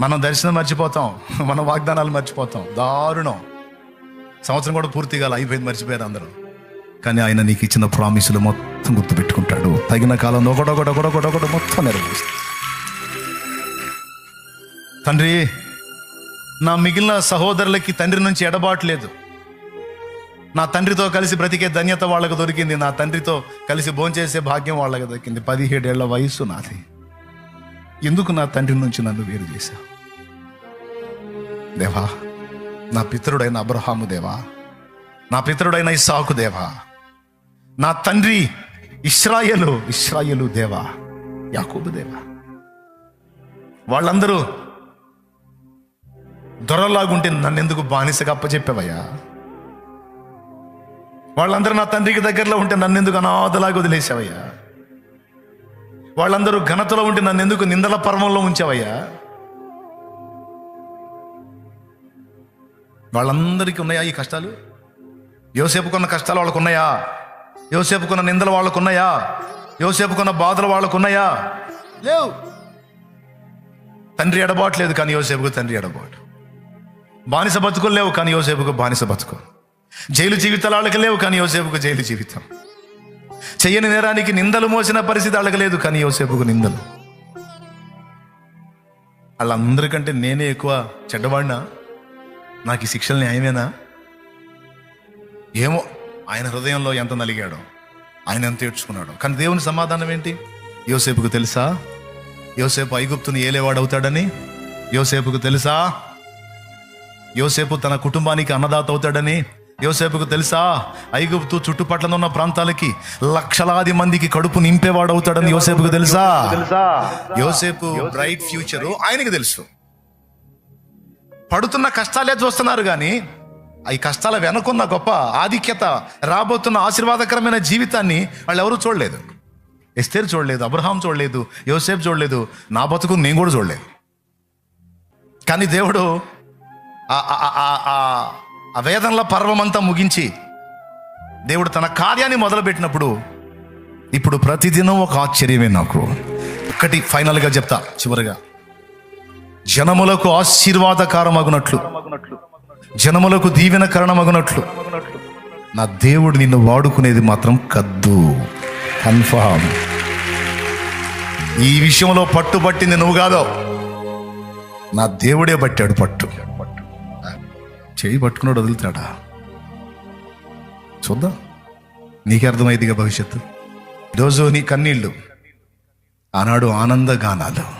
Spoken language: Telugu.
మనం దర్శనం మర్చిపోతాం మన వాగ్దానాలు మర్చిపోతాం. దారుణం. సంవత్సరం కూడా పూర్తిగా అయిపోయింది మర్చిపోయారు అందరూ. కానీ ఆయన నీకు ఇచ్చిన ప్రామిసులు మొత్తం గుర్తుపెట్టుకుంటాడు. తగిన కాలంలో ఒకటొకటొకటొకటొకటి మొత్తం నెరవేరుస్తాడు తండ్రి నా మిగిలిన సహోదరులకి తండ్రి నుంచి ఎడబాట్లేదు నా తండ్రితో కలిసి బ్రతికే ధన్యత వాళ్ళకు దొరికింది. నా తండ్రితో కలిసి భోంచేసే భాగ్యం వాళ్ళకి దొరికింది. పదిహేడేళ్ళ వయసు నాది. ఎందుకు నా తండ్రి నుంచి నన్ను వేరు చేశావు దేవా నా పితరుడైన అబ్రహాము దేవా నా పితరుడైన ఇసాకు దేవా నా తండ్రి ఇస్రాయలు ఇస్రాయలు దేవా యాకూబు దేవా. వాళ్ళందరూ దొరలాగుంటే నన్నెందుకు బానిసగా అప్పచెప్పావయ్యా? వాళ్ళందరూ నా తండ్రికి దగ్గరలో ఉంటే నన్నెందుకు అనాథలాగా వదిలేసావయ్యా? వాళ్ళందరూ ఘనతలో ఉంటే నన్ను ఎందుకు నిందల పర్వంలో ఉంచావయ్యా? వాళ్ళందరికీ ఉన్నాయా ఈ కష్టాలు? యోసేపుకున్న కష్టాలు వాళ్ళకు ఉన్నాయా? యోసేపుకున్న నిందలు వాళ్ళకు ఉన్నాయా? యోసేపుకున్న బాధలు వాళ్ళకు ఉన్నాయా? లేవు. తండ్రి ఎడబాట్లేదు కానీ యోసేపుకు తండ్రి ఎడబాటు. బానిస బతుకులు లేవు కానీ యోసేపుకు బానిస బతుకు. జైలు జీవితాలు వాళ్ళకి లేవు కానీ యోసేపుకు జైలు జీవితం. చెయ్యని నేరానికి నిందలు మోసిన పరిస్థితి వాళ్ళకి లేదు కానీ యోసేపుకు నిందలు. వాళ్ళందరికంటే నేనే ఎక్కువ చెడ్డవాడినా? నాకు ఈ శిక్షలు న్యాయమేనా? ఏమో ఆయన హృదయంలో ఎంత నలిగాడో ఆయన ఎంత ఏడ్చుకున్నాడో. కానీ దేవుని సమాధానం ఏంటి? యోసేపుకు తెలుసా? యోసేపు ఐగుప్తుని ఏలేవాడు అవుతాడని యోసేపుకు తెలుసా? యోసేపు తన కుటుంబానికి అన్నదాత అవుతాడని? యోసేపుకు తెలుసా? ఐగుప్తు చుట్టుపట్ల ఉన్న ప్రాంతాలకి లక్షలాది మందికి కడుపు నింపేవాడు అవుతాడని యోసేపుకు తెలుసా? యోసేపు బ్రైట్ ఫ్యూచర్ ఆయనకి తెలుసు. పడుతున్న కష్టాలే చూస్తున్నారు కానీ ఈ కష్టాల వెనకున్న గొప్ప ఆధిక్యత రాబోతున్న ఆశీర్వాదకరమైన జీవితాన్ని వాళ్ళు ఎవరు చూడలేదు. ఎస్తేరు చూడలేదు అబ్రహాం చూడలేదు యోసేపు చూడలేదు నా బతుకు నేను కూడా చూడలేదు. కానీ దేవుడు ఆ- వేదనల పర్వమంతా ముగించి దేవుడు తన కార్యాన్ని మొదలుపెట్టినప్పుడు ఇప్పుడు ప్రతిదినం ఒక ఆశ్చర్యమే నాకు. ఒకటి ఫైనల్గా చెప్తా చివరిగా. జనములకు ఆశీర్వాదకారమగునట్లు. జనములకు దీవెనకరణమగునట్లు. నా దేవుడు నిన్ను వాడుకునేది మాత్రం కద్దు. కన్ఫామ్. ఈ విషయంలో పట్టుబట్టింది నువ్వు కాదో. నా దేవుడే పట్టాడు పట్టు. చేయి పట్టుకున్నాడు వదులుతాడా చూద్దాం. నీకే అర్థమైందిగా భవిష్యత్తు. ఈరోజు నీ కన్నీళ్ళు ఆనాడు ఆనంద గానాలు